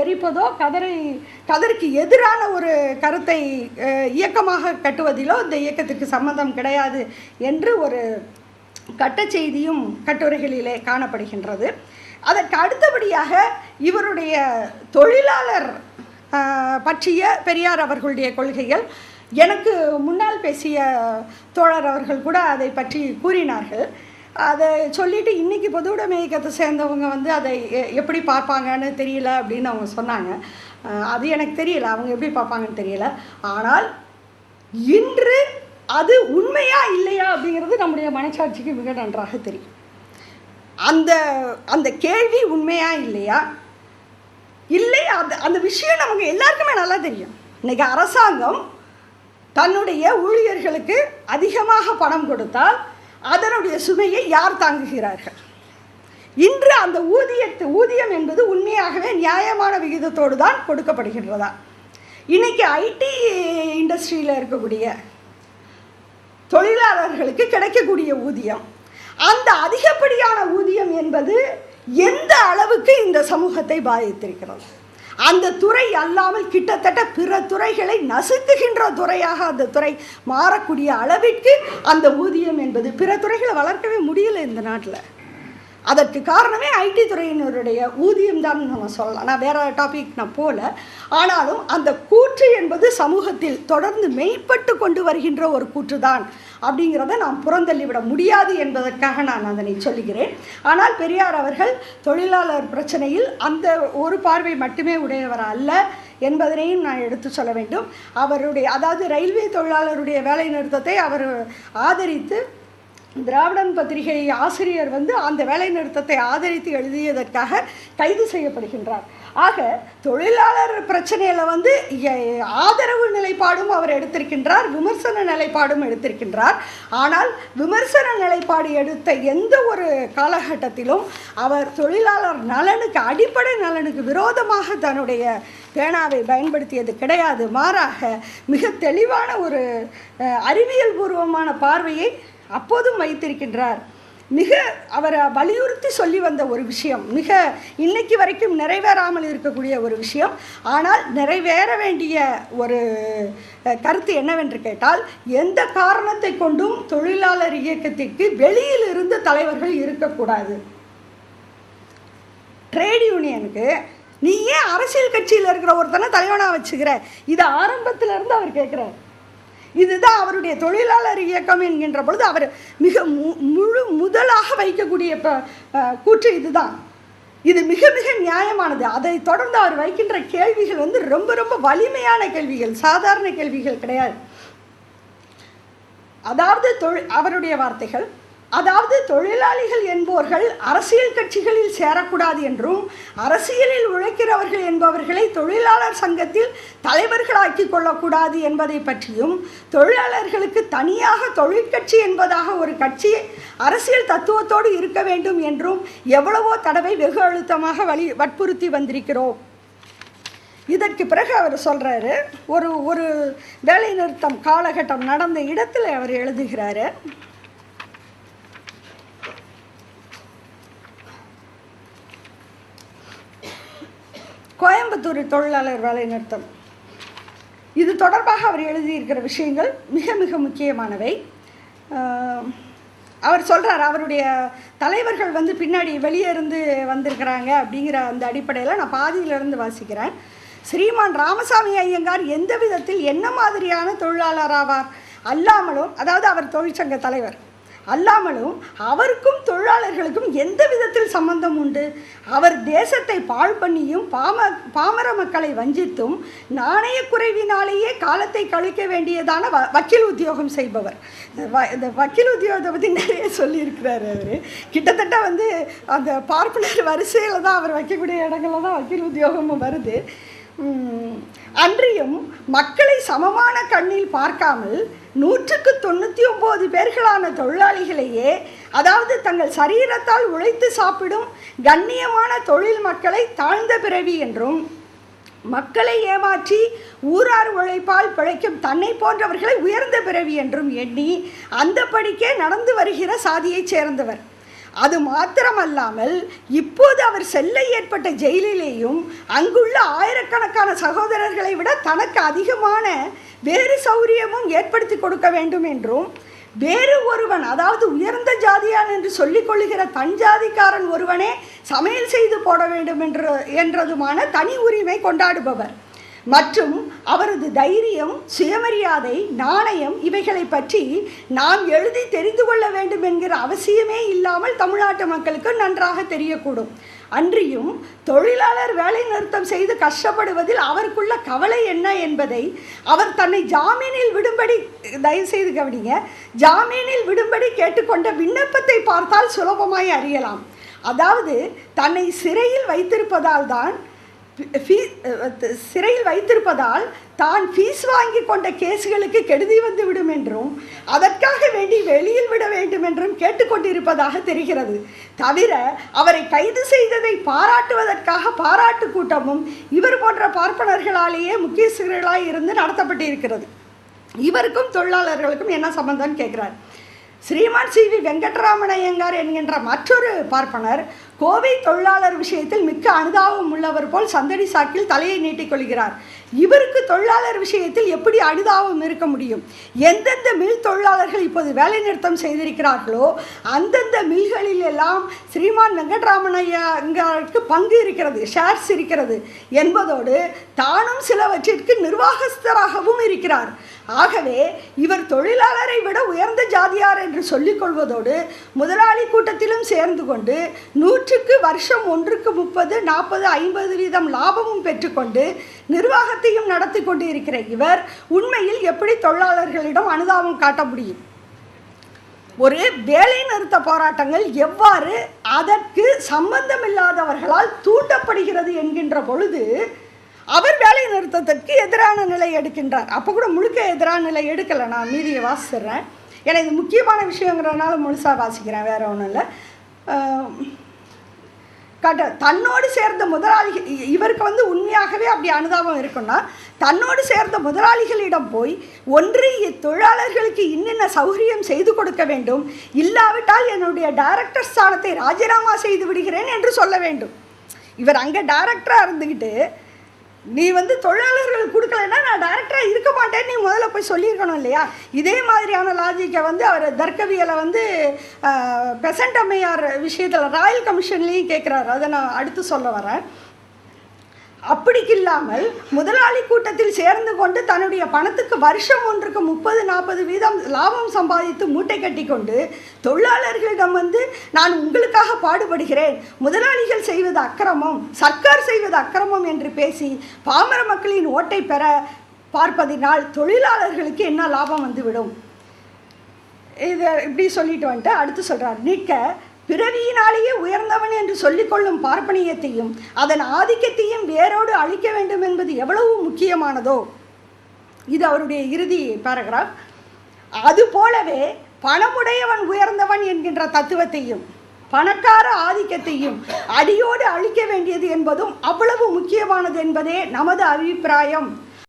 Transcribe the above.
எரிப்பதோ கதரை கதருக்கு எதிரான ஒரு கருத்தை இயக்கமாக கட்டுவதிலோ இந்த இயக்கத்திற்கு சம்மந்தம் கிடையாது என்று ஒரு கட்டச்செய்தியும் கட்டுரைகளிலே காணப்படுகின்றது. அதற்கு அடுத்தபடியாக இவருடைய தொழிலாளர் பற்றிய பெரியார் அவர்களுடைய கொள்கைகள். எனக்கு முன்னால் பேசிய தோழர் அவர்கள் கூட அதை பற்றி கூறினார்கள். அதை சொல்லிவிட்டு இன்னைக்கு பொதுவுடைமை இயக்கத்தை சேர்ந்தவங்க வந்து அதை எ- எப்படி பார்ப்பாங்கன்னு தெரியல அப்படின்னு அவங்க சொன்னாங்க. அது எனக்கு தெரியல. அவங்க எப்படி பார்ப்பாங்கன்னு தெரியல. ஆனால் இன்று அது உண்மையா இல்லையா அப்படிங்கிறது நம்முடைய மனசாட்சிக்கு மிக நன்றாக தெரியும். அந்த அந்த கேள்வி உண்மையா இல்லையா? இல்லை அந்த அந்த விஷயம் நமக்கு எல்லாருக்குமே நல்லா தெரியும். இன்னைக்கு அரசாங்கம் தன்னுடைய ஊழியர்களுக்கு அதிகமாக பணம் கொடுத்தால் அதனுடைய சுமையை யார் தாங்குகிறார்கள்? இன்று அந்த ஊதியத்து ஊதியம் என்பது உண்மையாகவே நியாயமான விகிதத்தோடு தான் கொடுக்கப்படுகின்றதா? இன்னைக்கு ஐடி இண்டஸ்ட்ரியில் இருக்கக்கூடிய தொழிலாளர்களுக்கு கிடைக்கக்கூடிய ஊதியம் அந்த அதிகப்படியான ஊதியம் என்பது எந்த அளவுக்கு இந்த சமூகத்தை பாதித்திருக்கிறது? அந்த துறை அல்லாமல் கிட்டத்தட்ட பிற துறைகளை நசுக்குகின்ற துறையாக அந்த துறை மாறக்கூடிய அளவிற்கு அந்த ஊதியம் என்பது பிற துறைகளை வளர்க்கவே முடியல இந்த நாட்டில். அதற்கு காரணமே ஐடி துறையினருடைய ஊதியம் தான் நம்ம சொல்லலாம். நான் வேற டாபிக் நான் போல. ஆனாலும் அந்த கூற்று என்பது சமூகத்தில் தொடர்ந்து மெய்ப்பட்டு கொண்டு வருகின்ற ஒரு கூற்று தான் அப்படிங்கிறத நாம் புறந்தள்ளிவிட முடியாது என்பதற்காக நான் அதனை சொல்லுகிறேன். ஆனால் பெரியார் அவர்கள் தொழிலாளர் பிரச்சனையில் அந்த ஒரு பார்வை மட்டுமே உடையவர் அல்ல என்பதனையும் நான் எடுத்து சொல்ல வேண்டும். அவருடைய அதாவது ரயில்வே தொழிலாளருடைய வேலை நிறுத்தத்தை அவர் ஆதரித்து திராவிடன் பத்திரிகை ஆசிரியர் வந்து அந்த வேலை நிறுத்தத்தை ஆதரித்து எழுதியதற்காக கைது செய்யப்படுகின்றார். ஆக தொழிலாளர் பிரச்சனையில் வந்து ஆதரவு நிலைப்பாடும் அவர் எடுத்திருக்கின்றார் விமர்சன நிலைப்பாடும் எடுத்திருக்கின்றார். ஆனால் விமர்சன நிலைப்பாடு எடுத்த எந்த ஒரு காலகட்டத்திலும் அவர் தொழிலாளர் நலனுக்கு அடிப்படை நலனுக்கு விரோதமாக தன்னுடைய பேனாவை பயன்படுத்தியது கிடையாது. மாறாக மிக தெளிவான ஒரு அறிவியல் பூர்வமான பார்வையை அப்போதும் வைத்திருக்கின்றார். மிக அவர் வலியுறுத்தி சொல்லி வந்த ஒரு விஷயம் மிக இன்னைக்கு வரைக்கும் நிறைவேறாமல் இருக்கக்கூடிய ஒரு விஷயம். ஆனால் நிறைவேற வேண்டிய ஒரு கருத்து என்னவென்று கேட்டால் எந்த காரணத்தை கொண்டும் தொழிலாளர் இயக்கத்திற்கு வெளியில் இருந்து தலைவர்கள் இருக்கக்கூடாது. ட்ரேட் யூனியனுக்கு நீ ஏன் அரசியல் கட்சியில் இருக்கிற ஒருத்தனை தலைவனாக வச்சுக்கிற? இதை ஆரம்பத்துல இருந்து அவர் கேட்குறாரு இதுதான் அவருடைய தொழிலாளர் இயக்கம் என்கின்ற பொழுது அவர் மிக மு- முழு முதலாக வைக்கக்கூடிய ப- கூற்று இதுதான். இது மிக மிக நியாயமானது. அதை தொடர்ந்து அவர் வைக்கின்ற கேள்விகள் வந்து ரொம்ப ரொம்ப வலிமையான கேள்விகள் சாதாரண கேள்விகள் கிடையாது. அதாவது தொழில் அவருடைய வார்த்தைகள் அதாவது தொழிலாளிகள் என்பவர்கள் அரசியல் கட்சிகளில் சேரக்கூடாது என்றும் அரசியலில் உழைக்கிறவர்கள் என்பவர்களை தொழிலாளர் சங்கத்தில் தலைவர்களாக்கி கொள்ளக்கூடாது என்பதை பற்றியும் தொழிலாளர்களுக்கு தனியாக தொழிற்கட்சி என்பதாக ஒரு கட்சி அரசியல் தத்துவத்தோடு இருக்க வேண்டும் என்றும் எவ்வளவோ தடவை வெகு அழுத்தமாக வலி வற்புறுத்தி வந்திருக்கிறோம். இதற்கு பிறகு அவர் சொல்கிறாரு ஒரு ஒரு வேலைநிறுத்தம் காலகட்டம் நடந்த இடத்தில் அவர் எழுதுகிறாரு கோயம்புத்தூர் தொழிலாளர் வேலைநிறுத்தம் இது தொடர்பாக அவர் எழுதியிருக்கிற விஷயங்கள் மிக மிக முக்கியமானவை. அவர் சொல்கிறார் அவருடைய தலைவர்கள் வந்து பின்னாடி வெளியே இருந்து வந்திருக்கிறாங்க அப்படிங்கிற அந்த அடிப்படையில் நான் பாதியிலிருந்து வாசிக்கிறேன். ஸ்ரீமான் ராமசாமி ஐயங்கார் எந்த விதத்தில் என்ன மாதிரியான தொழிலாளர் ஆவார்? அல்லாமலும் அதாவது அவர் தொழிற்சங்க தலைவர். அல்லாமலும் அவருக்கும் தொழிலாளர்களுக்கும் எந்த விதத்தில் சம்பந்தம் உண்டு? அவர் தேசத்தை பாழ் பண்ணியும் பாம பாமர மக்களை வஞ்சித்தும் நாணய குறைவினாலேயே காலத்தை கழிக்க வேண்டியதான வ வக்கீல் உத்தியோகம் செய்பவர். இந்த வக்கீல் உத்தியோகத்தை பற்றி நிறைய சொல்லியிருக்கிறாரு அவர். கிட்டத்தட்ட வந்து அந்த பார்ப்பனர் வரிசையில் தான் அவர் வைக்கக்கூடிய இடங்களில் தான் வக்கீல் உத்தியோகமும் வருது. அன்றியும் மக்களை சமமான கண்ணில் பார்க்காமல் நூற்றுக்கு தொண்ணூற்றி ஒம்பது பேர்களான தொழிலாளிகளையே அதாவது தங்கள் சரீரத்தால் உழைத்து சாப்பிடும் கண்ணியமான தொழில் மக்களை தாழ்ந்த பிறவி என்றும் மக்களை ஏமாற்றி ஊரார் உழைப்பால் பிழைக்கும் தன்னை போன்றவர்களை உயர்ந்த பிறவி என்றும் எண்ணி அந்த படிக்கே நடந்து வருகிற சாதியைச் சேர்ந்தவர். அது மாத்திரமல்லாமல் இப்போது அவர் செல்ல ஏற்பட்ட ஜெயிலிலேயும் அங்குள்ள ஆயிரக்கணக்கான சகோதரர்களை விட தனக்கு அதிகமான வேறு சௌரியமும் ஏற்படுத்தி கொடுக்க வேண்டும் என்றும் வேறு ஒருவன் அதாவது உயர்ந்த ஜாதியான் என்று சொல்லிக் கொள்ளுகிற தன் ஜாதிக்காரன் ஒருவனே சமையல் செய்து போட வேண்டும் என்று என்றதுமான தனி உரிமை கொண்டாடுபவர். மற்றும் அவரது தைரியம் சுயமரியாதை நாணயம் இவைகளை பற்றி நாம் எழுதி தெரிந்து கொள்ள வேண்டும் என்கிற அவசியமே இல்லாமல் தமிழ்நாட்டு மக்களுக்கு நன்றாக தெரியக்கூடும். அன்றியும் தொழிலாளர் வேலை நிறுத்தம் செய்து கஷ்டப்படுவதில் அவருக்குள்ள கவலை என்ன என்பதை அவர் தன்னை ஜாமீனில் விடும்படி தயவு செய்து கவனிங்க ஜாமீனில் விடும்படி கேட்டுக்கொண்ட விண்ணப்பத்தை பார்த்தால் சுலபமாய் அறியலாம். அதாவது தன்னை சிறையில் வைத்திருப்பதால் தான் சிறையில் வைத்திருப்பதால் தான் ஃபீஸ் வாங்கி கொண்ட கேஸுகளுக்கு கெடுதி வந்து விடும் என்றும் அதற்காக வேண்டி வெளியில் விட வேண்டும் என்றும் கேட்டுக்கொண்டிருப்பதாக தெரிகிறது. தவிர அவரை கைது செய்ததை பாராட்டுவதற்காக பாராட்டு கூட்டமும் இவர் போன்ற பார்ப்பனர்களாலேயே முக்கியஸ்தர்களாய் இருந்து நடத்தப்பட்டிருக்கிறது. இவருக்கும் தொழிலாளர்களுக்கும் என்ன சம்பந்தம்னு கேட்குறார். ஸ்ரீமான் சி வி வெங்கட்ராமன் ஐயங்கார் என்கின்ற மற்றொரு பார்ப்பனர் கோவை தொழிலாளர் விஷயத்தில் மிக்க அனுதாபம் உள்ளவர் போல் சந்தடி சாக்கில் தலையை நீட்டிக்கொள்கிறார் இவருக்கு தொழிலாளர் விஷயத்தில் எப்படி அனுதாபம் இருக்க முடியும்? எந்தெந்த மில் தொழிலாளர்கள் இப்போது வேலைநிறுத்தம் செய்திருக்கிறார்களோ அந்தந்த மில்களில் எல்லாம் ஸ்ரீமான் வெங்கட்ராமன் பங்கு இருக்கிறது ஷேர்ஸ் இருக்கிறது என்பதோடு தானும் சிலவற்றிற்கு நிர்வாகஸ்தராகவும் இருக்கிறார். ஆகவே இவர் தொழிலாளரை விட உயர்ந்த ஜாதியார் என்று சொல்லிக்கொள்வதோடு முதலாளி கூட்டத்திலும் சேர்ந்து கொண்டு நூற்று நூற்றுக்கு வருஷம் ஒன்றுக்கு முப்பது நாற்பது ஐம்பது வீதம் லாபமும் பெற்றுக்கொண்டு நிர்வாகத்தையும் நடத்தி கொண்டு இருக்கிற இவர் உண்மையில் எப்படி தொழிலாளர்களிடம் அனுதாபம் காட்ட முடியும்? ஒரு வேலை நிறுத்த போராட்டங்கள் எவ்வாறு அதற்கு சம்பந்தமில்லாதவர்களால் தூண்டப்படுகிறது என்கின்ற பொழுது அவர் வேலை நிறுத்தத்திற்கு எதிரான நிலை எடுக்கின்றார். அப்போ கூட முழுக்க எதிரான நிலை எடுக்கலை. நான் மீதியை வாசிடுறேன் ஏன்னா இது முக்கியமான விஷயங்கிறதுனால முழுசாக வாசிக்கிறேன். வேற ஒன்றும் இல்லை. கட்ட தன்னோடு சேர்ந்த முதலாளிகள் இவருக்கு வந்து உண்மையாகவே அப்படி அனுதாபம் இருக்குன்னா தன்னோடு சேர்ந்த முதலாளிகளிடம் போய் ஒன்று இத்தொழிலாளர்களுக்கு இன்னென்ன சௌகரியம் செய்து கொடுக்க வேண்டும் இல்லாவிட்டால் என்னுடைய டைரக்டர் ஸ்தானத்தை ராஜினாமா செய்து விடுகிறேன் என்று சொல்ல வேண்டும். இவர் அங்கே டைரக்டராக இருந்துக்கிட்டு நீ வந்து தொழிலாளர்கள் கொடுக்கலன்னா நான் டைரக்டராக இருக்க மாட்டேன்னு நீ முதல்ல போய் சொல்லியிருக்கணும் இல்லையா? இதே மாதிரியான லாஜிக்கை வந்து அவர் தர்க்கவியலை வந்து பெசன்ட் அம்மையார் விஷயத்தில் ராயல் கமிஷன்லேயும் கேட்குறாரு அதை நான் அடுத்து சொல்ல வரேன். அப்படி இல்லாமல் முதலாளி கூட்டத்தில் சேர்ந்து கொண்டு தன்னுடைய பணத்துக்கு வருஷம் ஒன்றுக்கு முப்பது நாற்பது வீதம் லாபம் சம்பாதித்து மூட்டை கட்டி கொண்டு தொழிலாளர்களிடம் வந்து நான் உங்களுக்காக பாடுபடுகிறேன். முதலாளிகள் செய்வது அக்கிரமம். சர்க்கார் செய்வது அக்கிரமம் என்று பேசி பாமர மக்களின் ஓட்டை பெற பார்ப்பதினால் தொழிலாளர்களுக்கு என்ன லாபம் வந்துவிடும்? இதை இப்படி சொல்லிட்டு வந்துட்டு அடுத்து சொல்கிறார் நிற்க பிறவியினாலேயே உயர்ந்தவன் என்று சொல்லிக்கொள்ளும் பார்ப்பனியத்தையும் அதன் ஆதிக்கத்தையும் வேரோடு அழிக்க வேண்டும் என்பது எவ்வளவு முக்கியமானதோ? இது அவருடைய இறுதி பேராகிராஃப் அது போலவே பணமுடையவன் உயர்ந்தவன் என்கின்ற தத்துவத்தையும் பணக்கார ஆதிக்கத்தையும் அடியோடு அழிக்க வேண்டியது என்பதும் அவ்வளவு முக்கியமானது என்பதே நமது அபிப்பிராயம்.